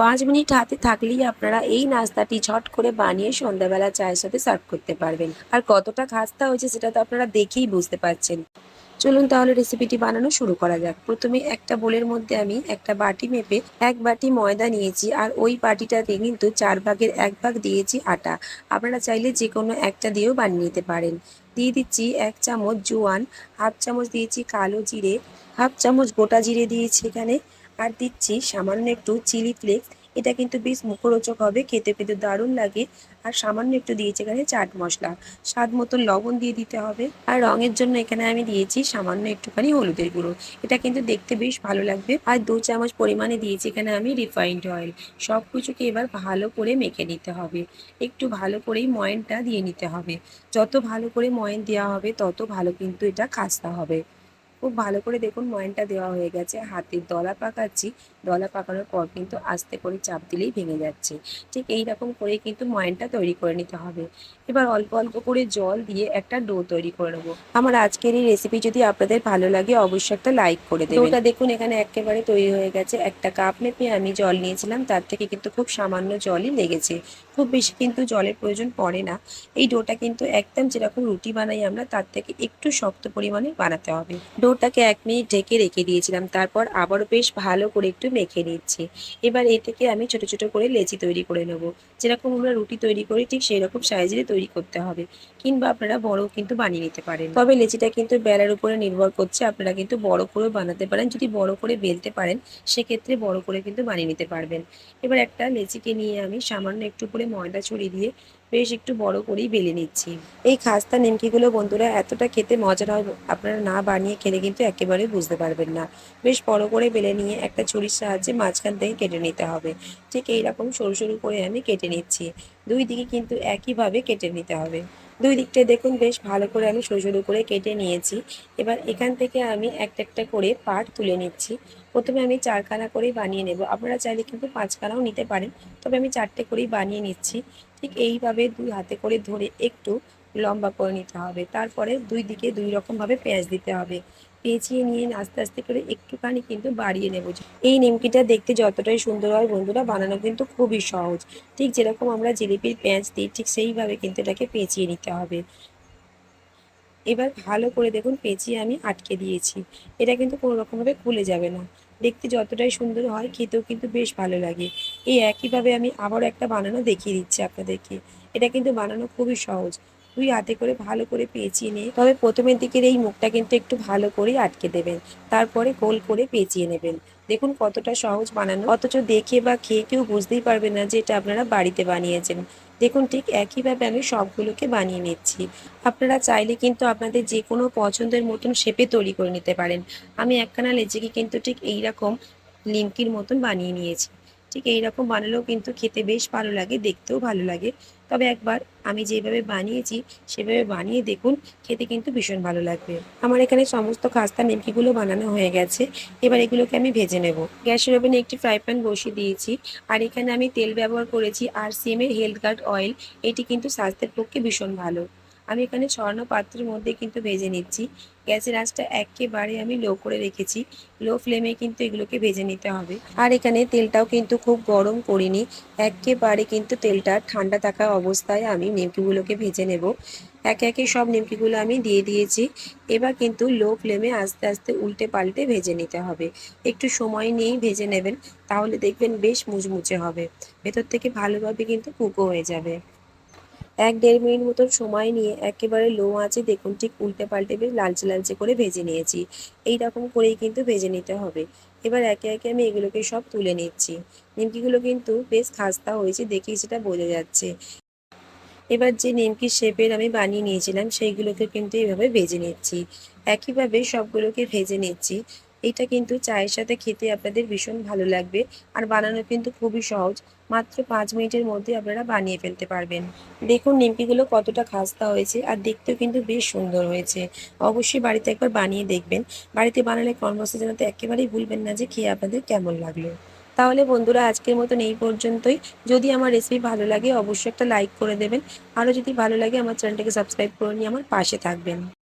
পাঁচ মিনিট হাতে থাকলেই আপনারা এই নাস্তাটি ঝট করে বানিয়ে সন্ধ্যাবেলা চায়ের সাথে সার্ভ করতে পারবেন। আর কতটা খাস্তা হয়েছে সেটা তো আপনারা দেখেই বুঝতে পারছেন। চলুন তাহলে রেসিপিটি বানানো শুরু করা যাক। প্রথমে একটা বোলের মধ্যে আমি একটা বাটি মেপে এক বাটি ময়দা নিয়েছি আর ওই বাটিটাতে কিন্তু চার ভাগের এক ভাগ দিয়েছি আটা। আপনারা চাইলে যে কোনো একটা দিয়েও বানিয়ে নিতে পারেন। দিয়ে দিচ্ছি এক চামচ জোয়ান, হাফ চামচ দিয়েছি কালো জিরে, হাফ চামচ গোটা জিরে দিয়েছি এখানে। আর দিচ্ছি সামান্য একটু চিলি ফ্লেক্স। এটা কিন্তু বেশ মুখরোচক হবে, খেতে পেতে দারুণ লাগে। আর সামান্য একটু দিয়েছি এখানে চাট মশলা। স্বাদ মতো লবণ দিয়ে দিতে হবে। আর রঙের জন্য এখানে আমি দিয়েছি সামান্য একটুখানি হলুদের গুঁড়ো। এটা কিন্তু দেখতে বেশ ভালো লাগবে। আর দু চামচ পরিমাণে দিয়েছি এখানে আমি রিফাইন্ড অয়েল সব কিছুকে এবার ভালো করে মেখে নিতে হবে। একটু ভালো করেই ময়নটা দিয়ে নিতে হবে। যত ভালো করে ময়ন দেওয়া হবে, তত ভালো কিন্তু এটা খাস্তা হবে। খুব ভালো করে দেখুন ময়নটা দেওয়া হয়ে গেছে। হাতে দলা পাকাচ্ছি। দলা পাকানোর পর কিন্তু আস্তে করে চাপ দিলেই ভেঙে যাচ্ছে। ঠিক এই রকম করেই কিন্তু ময়নটা তৈরি করে নিতে হবে। এবার অল্প অল্প করে জল দিয়ে একটা ডো তৈরি করে নেব। আমার আজকের এই রেসিপি যদি আপনাদের ভালো লাগে, অবশ্যই একটা লাইক করে দেবেন। ডোটা দেখুন, এখানে একেবারে তৈরি হয়ে গেছে। একটা কাপ মেপে আমি জল নিয়েছিলাম, তার থেকে কিন্তু খুব সামান্য জলই লেগেছে। খুব বেশি কিন্তু জলের প্রয়োজন পড়ে না। এই ডোটা কিন্তু একদম যেরকম রুটি বানাই আমরা, তার থেকে একটু শক্ত পরিমাণে বানাতে হবে। ডোটাকে এক মিনিট ঢেকে রেখে দিয়েছিলাম। তারপর আবারও বেশ ভালো করে একটু মেখে নিচ্ছি। এবার এ থেকে আমি ছোট ছোট করে লেচি তৈরি করে নেব। যেরকম আমরা রুটি তৈরি করি, ঠিক সেই রকম সাইজেরই তৈরি করতে হবে। কিংবা আপনারা বড়ও কিন্তু বানিয়ে নিতে পারেন। তবে লেচিটা কিন্তু বেলার উপরে নির্ভর করছে। আপনারা কিন্তু বড় করেও বানাতে পারেন। যদি বড় করে বেলতে পারেন, সেক্ষেত্রে বড় করে কিন্তু বানিয়ে নিতে পারবেন। এবার একটা লেচিকে নিয়ে আমি সামান্য একটু করে ময়দা ছড়িয়ে দিয়ে বেশ একটু বড় করেই বেলে নিচ্ছি। এই খাস্তা নিমকিগুলো বন্ধুরা এতটা খেতে মজার হয়, আপনারা না বানিয়ে খেলে কিন্তু একেবারে বুঝতে পারবেন না। বেশ বড় করে বেলে নিয়ে একটা ছুরির সাহায্যে মাঝখান থেকে কেটে নিতে হবে। ঠিক এইরকম সরু সরু করে আমি কেটে নিচ্ছি। দুই দিকে কিন্তু একইভাবে কেটে নিতে হবে। দুই দিকটা দেখুন, বেশ ভালো করে আমি সরু সরু করে কেটে নিয়েছি। এবার এখান থেকে আমি একটা একটা করে পাট তুলে নিচ্ছি। প্রথমে আমি চারখানা করেই বানিয়ে নেব। আপনারা চাইলে কিন্তু পাঁচখানাও নিতে পারেন, তবে আমি চারটে করেই বানিয়ে নিচ্ছি। ঠিক এইভাবে দুই হাতে করে ধরে একটু লম্বা করে নিতে হবে। তারপরে দুই দিকে দুই রকমভাবে পেঁয়াজ দিতে হবে। পেঁচিয়ে নিয়ে আস্তে আস্তে করে একটুখানি কিন্তু বাড়িয়ে নেব। এই নিমকিটা দেখতে যতটাই সুন্দর হয় বন্ধুরা, বানানো কিন্তু খুবই সহজ। ঠিক যেরকম আমরা জিলিপির পেঁয়াজ দিই, ঠিক সেইভাবে কিন্তু এটাকে পেঁচিয়ে নিতে হবে। এবার ভালো করে দেখুন পেঁচিয়ে আমি আটকে দিয়েছি। এটা কিন্তু কোনো রকমভাবে খুলে যাবে না। দেখতে যতটাই সুন্দর হয়, খেতেও কিন্তু বেশ ভালো লাগে। এই একইভাবে আমি আবার একটা বানানো দেখিয়ে দিচ্ছি আপনাদেরকে। এটা কিন্তু বানানো খুবই সহজ। দুই হাতে করে ভালো করে পেঁচিয়ে নিয়ে তবে প্রথমের দিকের এই মুখটা কিন্তু একটু ভালো করেই আটকে দেবেন। তারপরে গোল করে পেঁচিয়ে নেবেন। দেখুন কতটা সহজ বানানো। অথচ দেখে বা খেয়ে কেউ বুঝতেই পারবে না যে এটা আপনারা বাড়িতে বানিয়েছেন। দেখুন ঠিক একইভাবে আমি সবগুলোকে বানিয়ে নিচ্ছি। আপনারা চাইলে কিন্তু আপনাদের যে কোনো পছন্দের মতন শেপে তৈরি করে নিতে পারেন। আমি একখানা লেচিকে কিন্তু ঠিক এইরকম লিমকির মতন বানিয়ে নিয়েছি। ঠিক এইরকম বানালেও কিন্তু খেতে বেশ ভালো লাগে, দেখতেও ভালো লাগে। তবে একবার আমি যেভাবে বানিয়েছি, সেভাবে বানিয়ে দেখুন, খেতে কিন্তু ভীষণ ভালো লাগবে। আমার এখানে সমস্ত খাস্তা নিমকিগুলো বানানো হয়ে গেছে। এবার এগুলোকে আমি ভেজে নেব। গ্যাসের ওভেনে একটি ফ্রাই প্যান বসিয়ে দিয়েছি। আর এখানে আমি তেল ব্যবহার করেছি আর সিমের হেলথ গার্ড অয়েল। এটি কিন্তু স্বাস্থ্যের পক্ষে ভীষণ ভালো। আমি এখানে ছড়ানো পাত্রের মধ্যে কিন্তু ভেজে নিচ্ছি। গ্যাসের আঁচটা একেবারে আমি লো করে রেখেছি। লো ফ্লেমে কিন্তু এগুলোকে ভেজে নিতে হবে। আর এখানে তেলটাও কিন্তু খুব গরম করিনি। একেবারে কিন্তু তেলটা ঠান্ডা থাকা অবস্থায় আমি নিমকিগুলোকে ভেজে নেব। একে একে সব নিমকিগুলো আমি দিয়ে দিয়েছি। এবার কিন্তু লো ফ্লেমে আস্তে আস্তে উল্টে পাল্টে ভেজে নিতে হবে। একটু সময় নিয়েই ভেজে নেবেন, তাহলে দেখবেন বেশ মুচমুচে হবে। ভেতর থেকে ভালোভাবে কিন্তু কুকো হয়ে যাবে। এক দেড় মিনিট মতন সময় নিয়ে একেবারে লো আঁচে দেখুন ঠিক উল্টে পাল্টে বেশ লালচে লালচে করে ভেজে নিয়েছি। এই রকম করেই কিন্তু ভেজে নিতে হবে। এবার একে একে আমি এগুলোকে সব তুলে নিচ্ছি। নিমকিগুলো কিন্তু বেশ খাস্তা হয়েছে দেখেই সেটা বোঝা যাচ্ছে। এবার যে নিমকির শেপের আমি বানিয়ে নিয়েছিলাম সেইগুলোকে কিন্তু এইভাবে ভেজে নিচ্ছি। একইভাবে সবগুলোকে ভেজে নিচ্ছি। এটা কিন্তু চায়ের সাথে খেতে আপনাদের ভীষণ ভালো লাগবে। আর বানানো কিন্তু খুবই সহজ। মাত্র পাঁচ মিনিটের মধ্যে আপনারা বানিয়ে ফেলতে পারবেন। দেখুন নিমকিগুলো কতটা খাস্তা হয়েছে আর দেখতেও কিন্তু বেশ সুন্দর হয়েছে। অবশ্যই বাড়িতে একবার বানিয়ে দেখবেন। বাড়িতে বানালে কর্মসূচি জানাতে একেবারেই ভুলবেন না যে খেয়ে আপনাদের কেমন লাগল। তাহলে বন্ধুরা, আজকের মতন এই পর্যন্তই। যদি আমার রেসিপি ভালো লাগে, অবশ্যই একটা লাইক করে দেবেন। আরও যদি ভালো লাগে, আমার চ্যানেলটাকে সাবস্ক্রাইব করে নিয়ে আমার পাশে থাকবেন।